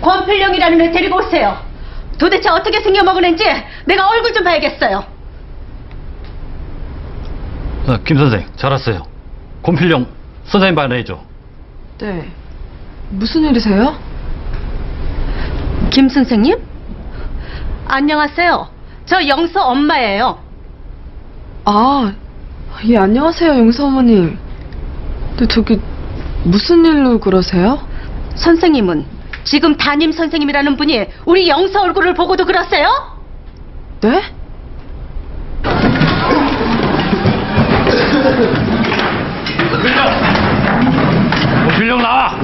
권필령이라는 애 데리고 오세요. 도대체 어떻게 생겨먹은 앤지 내가 얼굴 좀 봐야겠어요. 어, 김 선생, 잘 왔어요. 곰필령 선생님 반해줘. 네. 무슨 일이세요? 김 선생님? 안녕하세요. 저 영서 엄마예요. 아, 예, 안녕하세요, 용서 어머님. 근데 저기, 무슨 일로 그러세요? 선생님은 지금 담임 선생님이라는 분이 우리 영서 얼굴을 보고도 그러세요? 네? 곰필령 나와!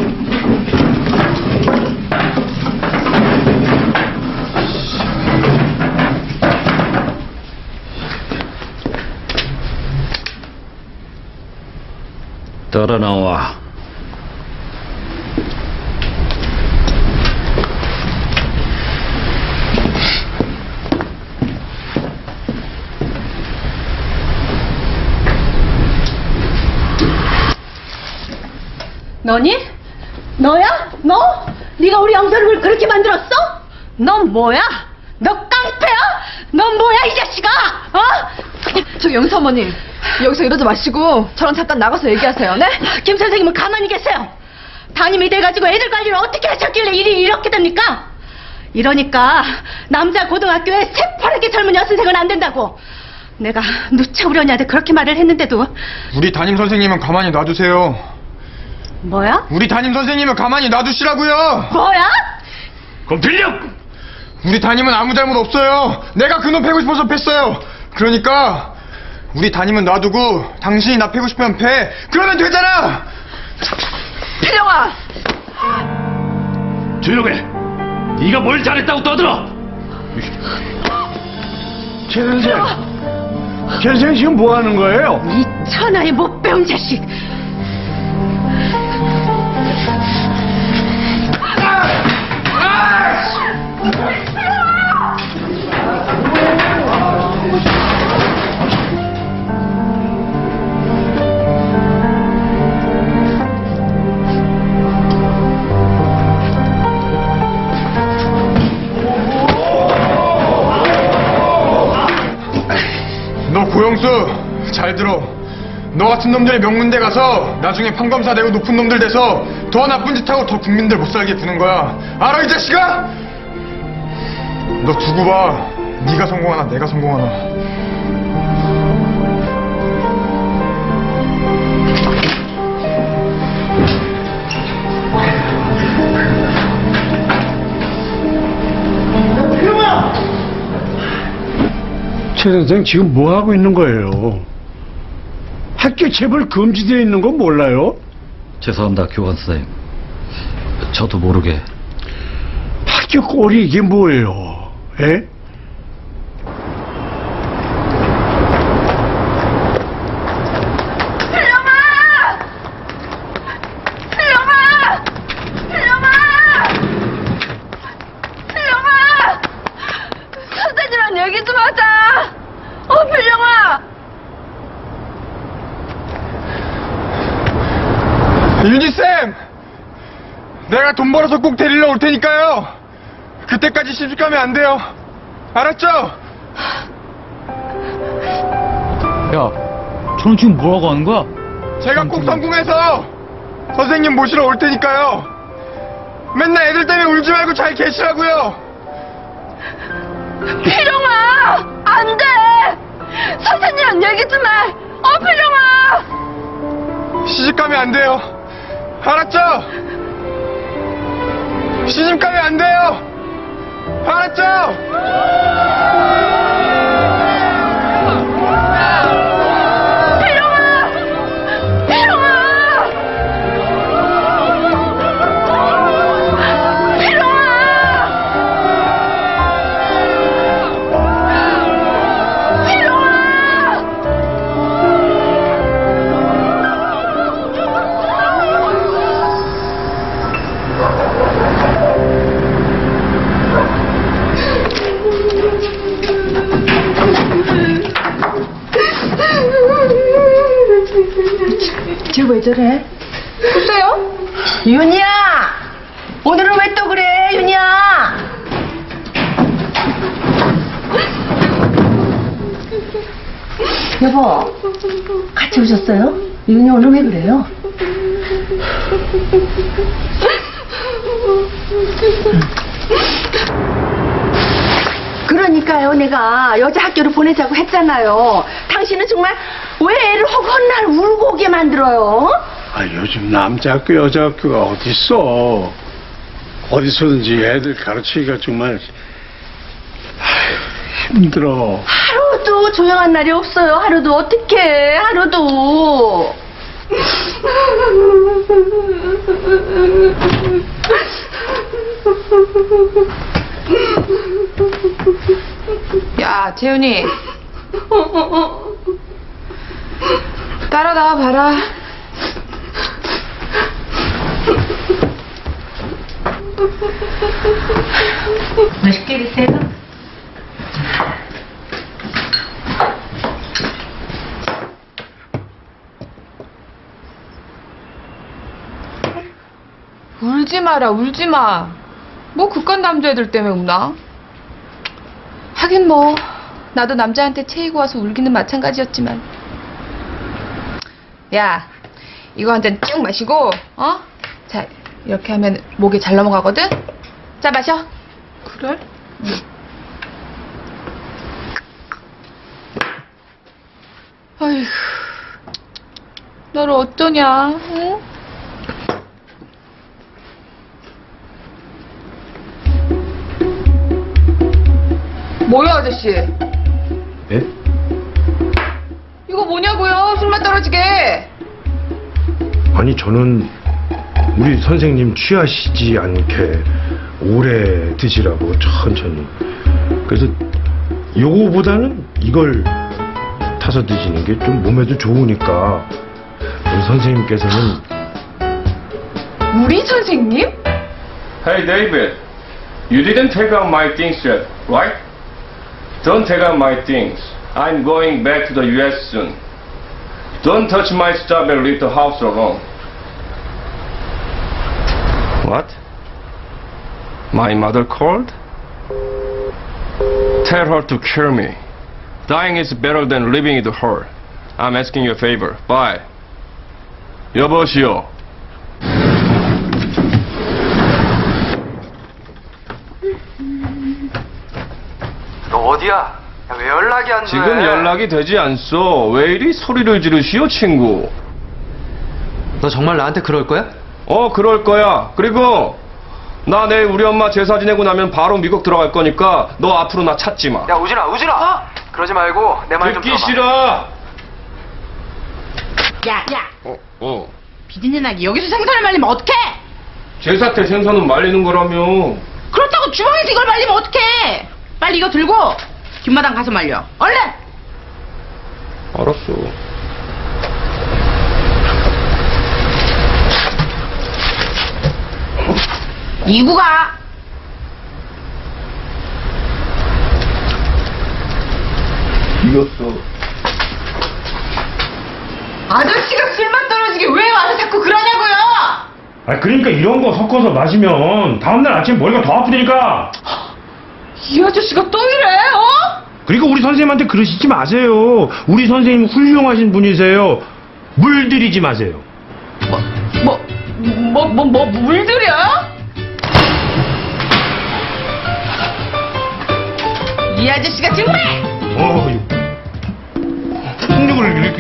따라 나와. 너니? 너야? 너? 네가 우리 영서 얼굴 그렇게 만들었어? 넌 뭐야? 너 깡패야? 넌 뭐야 이 자식아? 어? 저 용서 어머님, 여기서 이러지 마시고, 저랑 잠깐 나가서 얘기하세요, 네? 김 선생님은 가만히 계세요. 담임이 돼가지고 애들 관리를 어떻게 하셨길래 일이 이렇게 됩니까? 이러니까 남자 고등학교에 새파랗게 젊은 여선생은 안 된다고. 내가 누차 우리 언니한테 그렇게 말을 했는데도 우리 담임 선생님은 가만히 놔두세요. 뭐야? 우리 담임 선생님은 가만히 놔두시라고요. 뭐야? 곰필령! 우리 담임은 아무 잘못 없어요. 내가 그놈 패고 싶어서 뺐어요. 그러니까 우리 담임은 놔두고 당신이 나 패고 싶으면 패. 그러면 되잖아. 필영아! 조용해! 네가 뭘 잘했다고 떠들어! 최 선생, 최 선생 지금 뭐 하는 거예요? 이 천하의 못 배운 자식. 고영수 잘 들어. 너 같은 놈들이 명문대 가서 나중에 판검사 되고 높은 놈들 돼서 더 나쁜 짓 하고 더 국민들 못 살게 구는 거야. 알아 이 자식아? 너 두고 봐. 네가 성공하나 내가 성공하나. 최 선생 지금 뭐 하고 있는 거예요? 학교 체벌 금지되어 있는 거 몰라요? 죄송합니다, 교관 선생님. 저도 모르게 학교 꼴이 이게 뭐예요? 에? 필영아! 필영아! 필영아! 선생님이랑 얘기 좀 하자! 어, 필영아! 윤희쌤! 내가 돈 벌어서 꼭 데리러 올 테니까요. 그때까지 시집 가면 안 돼요. 알았죠? 야, 저는 지금 뭐라고 하는 거야? 제가 꼭 성공해서 선생님 모시러 올 테니까요. 맨날 애들 때문에 울지 말고 잘 계시라고요. 필영아! 안 돼! 선생님이랑 얘기 좀 해! 어, 필영아! 시집 가면 안 돼요. 알았죠? 시집 가면 안 돼요. 알았죠? 저래? 글쎄요. 윤이야! 오늘은 왜 또 그래, 윤이야? 여보, 같이 오셨어요? 윤이 오늘 왜 그래요? 그러니까요, 내가 여자 학교로 보내자고 했잖아요. 당신은 정말 왜 애를 허건 날 울고 오게 만들어요? 아, 요즘 남자 학교, 여자 학교가 어딨어. 어디서든지 애들 가르치기가 정말 아휴, 힘들어. 하루도 조용한 날이 없어요. 하루도 어떻게 하루도. 야, 재윤이. 따라 나와 봐라. 맛있게 드세요. 울지 마라, 울지 마. 뭐 국간 남자애들 때문에 우나? 하긴 뭐 나도 남자한테 체이고 와서 울기는 마찬가지였지만. 야, 이거 한 잔 쭉 마시고, 어? 자, 이렇게 하면 목이 잘 넘어가거든? 자, 마셔. 그래? 아휴, 너를 어쩌냐, 응? 뭐야, 아저씨? 예? 술맛 떨어지게. 아니 저는 우리 선생님 취하시지 않게 오래 드시라고 천천히 그래서 요거보다는 이걸 타서 드시는 게 좀 몸에도 좋으니까 우리 선생님께서는 우리 선생님? Hey David, you didn't take out my things yet, right? Don't take out my things. I'm going back to the US soon. Don't touch my stuff and leave the house alone. What? My mother called? Tell her to kill me. Dying is better than living with her. I'm asking you a favor. Bye. 여보시오. 너 어디야? 야, 왜 연락이 안 돼? 지금 연락이 되지 않소. 왜 이리 소리를 지르시오, 친구? 너 정말 나한테 그럴 거야? 어, 그럴 거야. 그리고 나 내일 우리 엄마 제사 지내고 나면 바로 미국 들어갈 거니까 너 앞으로 나 찾지 마. 야 우진아 우진아 그러지 말고 내 말 좀 듣기 들어봐 싫어. 야, 야. 어, 어. 비린내나게 여기서 생선을 말리면 어떡해? 제사 때 생선은 말리는 거라며. 그렇다고 주방에서 이걸 말리면 어떡해? 빨리 이거 들고 뒷마당 가서 말려. 얼른! 알았어. 이구가 이겼어. 아저씨가 술맛 떨어지게 왜 와서 자꾸 그러냐고요? 아 그러니까 이런 거 섞어서 마시면 다음날 아침 머리가 더 아프다니까 이 아저씨가 또 이래, 어? 그리고 우리 선생님한테 그러시지 마세요 우리 선생님 훌륭하신 분이세요 물들이지 마세요 뭐, 뭐, 뭐, 뭐, 물들여? 이 아저씨가 정말! 어, 폭력을 이렇게